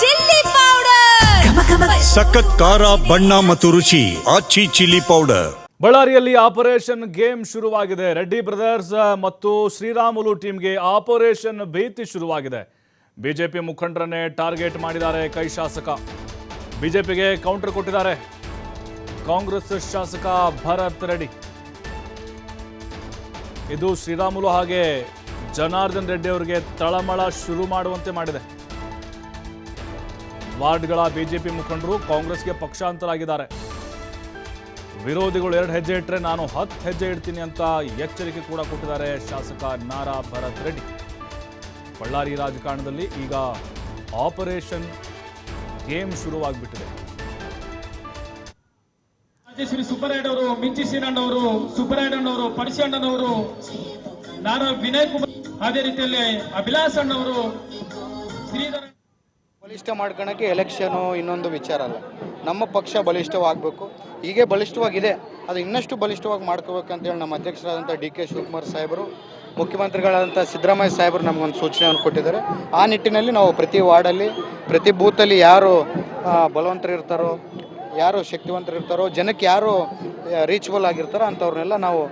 Chilli powder. ಸಖತ್ ಖಾರ ಬಣ್ಣ ಮತ್ತು ರುಚಿ ಆಚಿ ಚಿಲ್ಲಿ ಪೌಡರ್. ಬಳ್ಳಾರಿಯಲ್ಲಿ ಆಪರೇಷನ್ ಗೇಮ್ ಶುರುವಾಗಿದೆ. ರೆಡ್ಡಿ ಬ್ರದರ್ಸ್ ಮತ್ತು ಶ್ರೀರಾಮುಲು ಟೀಮ್ಗೆ ಆಪರೇಷನ್ ಭೀತಿ ಶುರುವಾಗಿದೆ. ಬಿಜೆಪಿ ಮುಖಂಡರನ್ನೇ ಟಾರ್ಗೆಟ್ ಮಾಡಿದ್ದಾರೆ ಕೈ ಶಾಸಕ. ಬಿಜೆಪಿಗೆ ಕೌಂಟರ್ ಕೊಟ್ಟಿದ್ದಾರೆ. ಕಾಂಗ್ರೆಸ್ ಶಾಸಕ ಭರತ್ ರೆಡ್ಡಿ. ಇದು ಶ್ರೀರಾಮುಲು ಹಾಗೆ ಜನಾರ್ದನ್ ರೆಡ್ಡಿ ಅವರಿಗೆ ತಳಮಳ ಶುರು ಮಾಡುವಂತೆ ಮಾಡಿದೆ. ವಾರ್ಡ್ಗಳ ಬಿಜೆಪಿ ಮುಖಂಡರು ಕಾಂಗ್ರೆಸ್ಗೆ ಪಕ್ಷಾಂತರಾಗಿದ್ದಾರೆ. ವಿರೋಧಿಗಳು ಎರಡು ಹೆಜ್ಜೆ ಇಟ್ಟರೆ ನಾನು ಹತ್ತು ಹೆಜ್ಜೆ ಇಡ್ತೀನಿ ಅಂತ ಎಚ್ಚರಿಕೆ ಕೂಡ ಕೊಟ್ಟಿದ್ದಾರೆ ಶಾಸಕ ನಾರಾ ಭರತ್ ರೆಡ್ಡಿ. ಬಳ್ಳಾರಿ ರಾಜಕಾರಣದಲ್ಲಿ ಈಗ ಆಪರೇಷನ್ ಗೇಮ್ ಶುರುವಾಗ್ಬಿಟ್ಟಿದೆ. ರಾಜೇಶ್ವರಿ ಸುಬ್ಬರಾಯಣ್ಣವರು ಮಿಂಚಿ ಶ್ರೀನಣ್ಣವರು ಸುಬ್ಬರಾಯಣ್ಣವರು ಪಡಿಸಣ್ಣನವರು ನಾರಾ ವಿನಯ್ ಕುಮಾರ್, ಅದೇ ರೀತಿಯಲ್ಲಿ ಅಭಿಲಾಷ್ ಅಣ್ಣವರು ಶ್ರೀಧರ ಬಲಿಷ್ಠ ಮಾಡ್ಕೊಳಕ್ಕೆ ಎಲೆಕ್ಷನು ಇನ್ನೊಂದು ವಿಚಾರ ಅಲ್ಲ. ನಮ್ಮ ಪಕ್ಷ ಬಲಿಷ್ಠವಾಗಬೇಕು. ಹೀಗೆ ಬಲಿಷ್ಠವಾಗಿದೆ. ಅದು ಇನ್ನಷ್ಟು ಬಲಿಷ್ಠವಾಗಿ ಮಾಡ್ಕೋಬೇಕಂತೇಳಿ ನಮ್ಮ ಅಧ್ಯಕ್ಷರಾದಂಥ ಡಿ ಕೆ ಶಿವಕುಮಾರ್ ಸಾಹೇಬರು, ಮುಖ್ಯಮಂತ್ರಿಗಳಾದಂಥ ಸಿದ್ದರಾಮಯ್ಯ ಸಾಹೇಬರು ನಮಗೊಂದು ಸೂಚನೆಯನ್ನು ಕೊಟ್ಟಿದ್ದಾರೆ. ಆ ನಿಟ್ಟಿನಲ್ಲಿ ನಾವು ಪ್ರತಿ ವಾರ್ಡಲ್ಲಿ, ಪ್ರತಿ ಬೂತಲ್ಲಿ ಯಾರು ಬಲವಂತರಿರ್ತಾರೋ ಬಲವಂತರು ಇರ್ತಾರೋ ಯಾರು ಶಕ್ತಿವಂತರು ಇರ್ತಾರೋ ಜನಕ್ಕೆ ಯಾರು ರೀಚಬಲ್ ಆಗಿರ್ತಾರೋ ಅಂಥವ್ರನ್ನೆಲ್ಲ ನಾವು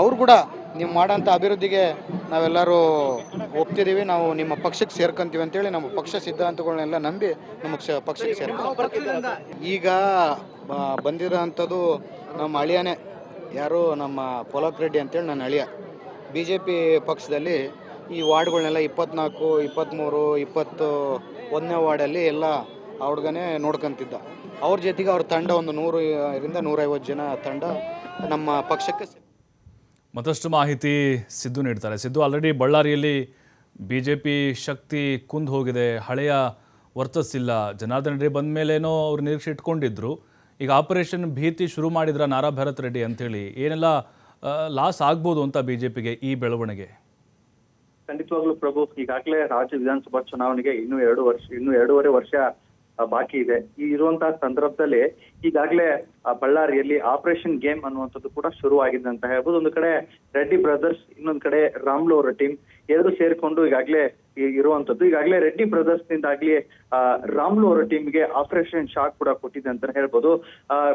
ಅವ್ರು ಕೂಡ ನೀವು ಮಾಡೋಂಥ ಅಭಿವೃದ್ಧಿಗೆ ನಾವೆಲ್ಲರೂ ಒಪ್ತಿದ್ದೀವಿ, ನಾವು ನಿಮ್ಮ ಪಕ್ಷಕ್ಕೆ ಸೇರ್ಕೊಂತೀವಿ ಅಂತೇಳಿ ನಮ್ಮ ಪಕ್ಷ ಸಿದ್ಧಾಂತಗಳನ್ನೆಲ್ಲ ನಂಬಿ ನಮ್ಮ ಕ್ಷ- ಪಕ್ಷಕ್ಕೆ ಸೇರ್ಕೊಂಡು ಈಗ ಬಂದಿರೋಂಥದ್ದು ನಮ್ಮ ಅಳಿಯನೇ, ಯಾರು ನಮ್ಮ ಪೊಲಕ್ ರೆಡ್ಡಿ ಅಂತೇಳಿ ನನ್ನ ಅಳಿಯ. ಬಿ ಜೆ ಪಿ ಪಕ್ಷದಲ್ಲಿ ಈ ವಾರ್ಡ್ಗಳನ್ನೆಲ್ಲ ಇಪ್ಪತ್ನಾಲ್ಕು ಇಪ್ಪತ್ತ್ಮೂರು ಇಪ್ಪತ್ತು ಒಂದನೇ ವಾರ್ಡಲ್ಲಿ ಎಲ್ಲ ಹುಡ್ಗನೇ ನೋಡ್ಕೊಂತಿದ್ದ. ಅವ್ರ ಜೊತೆಗೆ ಅವ್ರ ತಂಡ ಒಂದು ನೂರು, ರಿಂದ ನೂರೈವತ್ತು ಜನ ತಂಡ ನಮ್ಮ ಪಕ್ಷಕ್ಕೆ ಮತ್ತಷ್ಟು ಮಾಹಿತಿ ಸಿದ್ದು ನೀಡ್ತಾರೆ. ಸಿದ್ದು ಆಲ್ರೆಡಿ ಬಳ್ಳಾರಿಯಲ್ಲಿ ಬಿ ಜೆ ಪಿ ಶಕ್ತಿ ಕುಂದು ಹೋಗಿದೆ. ಹಳೆಯ ವರ್ಚಸ್ಸಿಲ್ಲ ಜನಾರ್ದನ್ ರೆಡ್ಡಿ ಬಂದ ಮೇಲೇನೋ ಅವ್ರು ನಿರೀಕ್ಷೆ ಇಟ್ಕೊಂಡಿದ್ರು. ಈಗ ಆಪರೇಷನ್ ಭೀತಿ ಶುರು ಮಾಡಿದ್ರ ನಾರಾ ಭರತ್ ರೆಡ್ಡಿ ಅಂತೇಳಿ. ಏನೆಲ್ಲ ಲಾಸ್ ಆಗ್ಬೋದು ಅಂತ ಬಿ ಜೆ ಪಿಗೆ ಈ ಬೆಳವಣಿಗೆ? ಖಂಡಿತವಾಗ್ಲೂ ಪ್ರಭು, ಈಗಾಗಲೇ ರಾಜ್ಯ ವಿಧಾನಸಭಾ ಚುನಾವಣೆಗೆ ಇನ್ನೂ ಎರಡು ವರ್ಷ, ಇನ್ನೂ ಎರಡೂವರೆ ವರ್ಷ ಬಾಕಿ ಇದೆ. ಈ ಇರುವಂತಹ ಸಂದರ್ಭದಲ್ಲಿ ಈಗಾಗಲೇ ಬಳ್ಳಾರಿಯಲ್ಲಿ ಆಪರೇಷನ್ ಗೇಮ್ ಅನ್ನುವಂಥದ್ದು ಕೂಡ ಶುರುವಾಗಿದೆ ಅಂತ ಹೇಳ್ಬೋದು. ಒಂದು ಕಡೆ ರೆಡ್ಡಿ ಬ್ರದರ್ಸ್, ಇನ್ನೊಂದು ಕಡೆ ರಾಮ್ಲು ಅವರ ಟೀಮ್ ಎರಡು ಸೇರಿಕೊಂಡು ಈಗಾಗಲೇ ಇರುವಂತದ್ದು ಈಗಾಗಲೇ ರೆಡ್ಡಿ ಬ್ರದರ್ಸ್ ನಿಂದಾಗ್ಲಿ ರಾಮ್ಲು ಅವರ ಟೀಮ್ಗೆ ಆಪರೇಷನ್ ಶಾಕ್ ಕೂಡ ಕೊಟ್ಟಿದೆ ಅಂತ ಹೇಳ್ಬೋದು.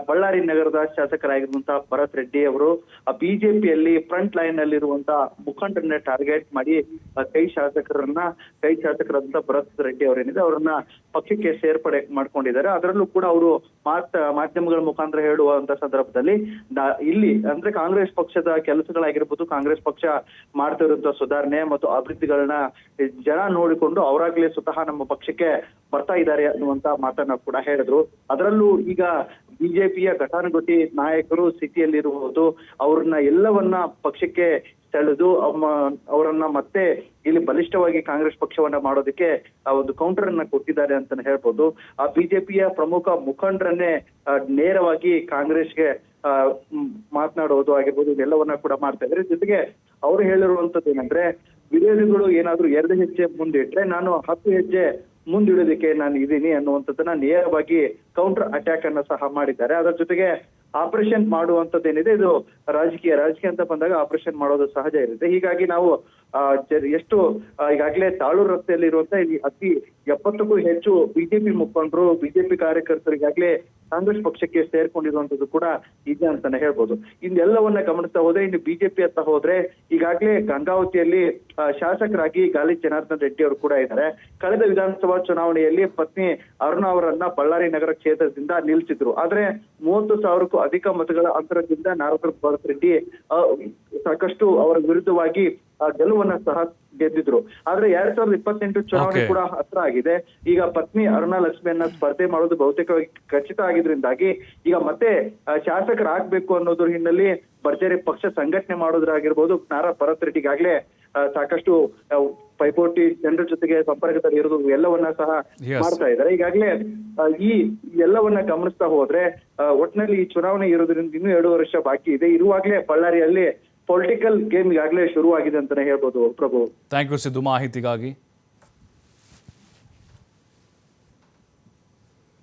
ಬಳ್ಳಾರಿ ನಗರದ ಶಾಸಕರಾಗಿರುವಂತಹ ಭರತ್ ರೆಡ್ಡಿ ಅವರು ಬಿಜೆಪಿಯಲ್ಲಿ ಫ್ರಂಟ್ ಲೈನ್ ನಲ್ಲಿರುವಂತಹ ಮುಖಂಡರನ್ನ ಟಾರ್ಗೆಟ್ ಮಾಡಿ ಕೈ ಶಾಸಕರನ್ನ, ಕೈ ಶಾಸಕರಾದಂತಹ ಭರತ್ ರೆಡ್ಡಿ ಅವರೇನಿದೆ, ಅವರನ್ನ ಪಕ್ಷಕ್ಕೆ ಸೇರ್ಪಡೆ ಮಾಡ್ಕೊಂಡಿದ್ದಾರೆ. ಅದರಲ್ಲೂ ಕೂಡ ಅವರು ಮಾಧ್ಯಮಗಳ ಮುಖಾಂತರ ಹೇಳುವಂತ ಸಂದರ್ಭದಲ್ಲಿ ಇಲ್ಲಿ ಅಂದ್ರೆ ಕಾಂಗ್ರೆಸ್ ಪಕ್ಷದ ಕೆಲಸಗಳಾಗಿರ್ಬೋದು, ಕಾಂಗ್ರೆಸ್ ಪಕ್ಷ ಮಾಡ್ತಾ ಇರುವಂತಹ ಸುಧಾರಣೆ ಮತ್ತು ಅಭಿವೃದ್ಧಿಗಳನ್ನ ಜನ ನೋಡಿಕೊಂಡು ಅವರಾಗ್ಲೇ ಸ್ವತಃ ನಮ್ಮ ಪಕ್ಷಕ್ಕೆ ಬರ್ತಾ ಇದ್ದಾರೆ ಅನ್ನುವಂತ ಮಾತನ್ನ ಕೂಡ ಹೇಳಿದ್ರು. ಅದರಲ್ಲೂ ಈಗ ಬಿಜೆಪಿಯ ಘಟಾನುಘಟಿ ನಾಯಕರು ಸ್ಥಿತಿಯಲ್ಲಿರುವುದು ಅವ್ರನ್ನ ಎಲ್ಲವನ್ನ ಪಕ್ಷಕ್ಕೆ ಸೆಳೆದು ಅವರನ್ನ ಮತ್ತೆ ಇಲ್ಲಿ ಬಲಿಷ್ಠವಾಗಿ ಕಾಂಗ್ರೆಸ್ ಪಕ್ಷವನ್ನ ಮಾಡೋದಕ್ಕೆ ಆ ಒಂದು ಕೌಂಟರ್ ಅನ್ನ ಕೊಟ್ಟಿದ್ದಾರೆ ಅಂತಾನೆ ಹೇಳ್ಬೋದು. ಆ ಬಿಜೆಪಿಯ ಪ್ರಮುಖ ಮುಖಂಡರನ್ನೇ ನೇರವಾಗಿ ಕಾಂಗ್ರೆಸ್ಗೆ ಆ, ಮಾತನಾಡೋದು ಆಗಿರ್ಬೋದು ಇದೆಲ್ಲವನ್ನ ಕೂಡ ಮಾಡ್ತಾ ಇದ್ದಾರೆ. ಜೊತೆಗೆ ಅವರು ಹೇಳಿರುವಂತದ್ದು ಏನಂದ್ರೆ ವಿರೋಧಿಗಳು ಏನಾದ್ರೂ ಎರಡು ಹೆಜ್ಜೆ ಮುಂದಿಟ್ರೆ ನಾನು ಹತ್ತು ಹೆಜ್ಜೆ ಮುಂದಿಡೋದಕ್ಕೆ ನಾನು ಇದೀನಿ ಅನ್ನುವಂಥದ್ದನ್ನ ನೇರವಾಗಿ ಕೌಂಟರ್ ಅಟ್ಯಾಕ್ ಅನ್ನ ಸಹ ಮಾಡಿದ್ದಾರೆ. ಅದರ ಜೊತೆಗೆ ಆಪರೇಷನ್ ಮಾಡುವಂತದ್ದು ಏನಿದೆ ಇದು ರಾಜಕೀಯ ರಾಜಕೀಯ ಅಂತ ಬಂದಾಗ ಆಪರೇಷನ್ ಮಾಡೋದು ಸಹಜ ಇರುತ್ತೆ. ಹೀಗಾಗಿ ನಾವು ಎಷ್ಟು ಈಗಾಗಲೇ ತಾಳೂರು ರಸ್ತೆಯಲ್ಲಿ ಇರುವಂತ ಇಲ್ಲಿ ಅತಿ ಎಪ್ಪತ್ತಕ್ಕೂ ಹೆಚ್ಚು ಬಿಜೆಪಿ ಮುಖಂಡರು ಬಿಜೆಪಿ ಕಾರ್ಯಕರ್ತರು ಈಗಾಗಲೇ ಕಾಂಗ್ರೆಸ್ ಪಕ್ಷಕ್ಕೆ ಸೇರ್ಕೊಂಡಿರುವಂತದ್ದು ಕೂಡ ಇದೆ ಅಂತಾನೆ ಹೇಳ್ಬೋದು. ಇನ್ನೆಲ್ಲವನ್ನ ಗಮನಿಸ್ತಾ ಹೋದ್ರೆ, ಇನ್ನು ಬಿಜೆಪಿ ಅಂತ ಹೋದ್ರೆ, ಈಗಾಗಲೇ ಗಂಗಾವತಿಯಲ್ಲಿ ಶಾಸಕರಾಗಿ ಗಾಲಿ ಜನಾರ್ದನ್ ರೆಡ್ಡಿ ಅವರು ಕೂಡ ಇದ್ದಾರೆ. ಕಳೆದ ವಿಧಾನಸಭಾ ಚುನಾವಣೆಯಲ್ಲಿ ಪತ್ನಿ ಅರುಣ ಅವರನ್ನ ಬಳ್ಳಾರಿ ನಗರ ಕ್ಷೇತ್ರದಿಂದ ನಿಲ್ಲಿಸಿದ್ರು. ಆದ್ರೆ ಮೂವತ್ತು ಸಾವಿರಕ್ಕೂ ಅಧಿಕ ಮತಗಳ ಅಂತರದಿಂದ ನಾರದ್ರ ಭರತ್ ರೆಡ್ಡಿ ಸಾಕಷ್ಟು ಅವರ ವಿರುದ್ಧವಾಗಿ ಗೆಲುವನ್ನ ಸಹ ಗೆದ್ದಿದ್ರು. ಆದ್ರೆ ಎರಡ್ ಸಾವಿರದ ಇಪ್ಪತ್ತೆಂಟು ಚುನಾವಣೆ ಕೂಡ ಹತ್ರ ಆಗಿದೆ. ಈಗ ಪತ್ನಿ ಅರುಣಾ ಲಕ್ಷ್ಮಿಯನ್ನ ಸ್ಪರ್ಧೆ ಮಾಡೋದು ಬಹುತೇಕವಾಗಿ ಖಚಿತ ಆಗಿದ್ರಿಂದಾಗಿ ಈಗ ಮತ್ತೆ ಶಾಸಕರಾಗ್ಬೇಕು ಅನ್ನೋದ್ರ ಹಿನ್ನೆಲೆ ಭರ್ಜರಿ ಪಕ್ಷ ಸಂಘಟನೆ ಮಾಡೋದ್ರಾಗಿರ್ಬೋದು ನಾರಾ ಭರತ್ ರೆಡ್ಡಿಗಾಗ್ಲೇ ಸಾಕಷ್ಟು ಪೈಪೋಟಿ ಜನರ ಜೊತೆಗೆ ಸಂಪರ್ಕದಲ್ಲಿ ಇರೋದು ಎಲ್ಲವನ್ನ ಸಹ ಮಾಡ್ತಾ ಇದ್ದಾರೆ. ಈಗಾಗಲೇ ಈ ಎಲ್ಲವನ್ನ ಗಮನಿಸ್ತಾ ಹೋದ್ರೆ ಒಟ್ಟಿನಲ್ಲಿ ಒಟ್ನಲ್ಲಿ ಈ ಚುನಾವಣೆ ಇರೋದ್ರಿಂದ ಇನ್ನೂ ಎರಡು ವರ್ಷ ಬಾಕಿ ಇದೆ. ಇರುವಾಗ್ಲೇ ಬಳ್ಳಾರಿಯಲ್ಲಿ ಪೊಲಿಟಿಕಲ್ ಗೇಮ್ ಈಗಾಗಲೇ ಶುರುವಾಗಿದೆ ಅಂತಾನೆ ಹೇಳ್ಬೋದು ಪ್ರಭು. Thank you Siddu. ಮಾಹಿತಿಗಾಗಿ.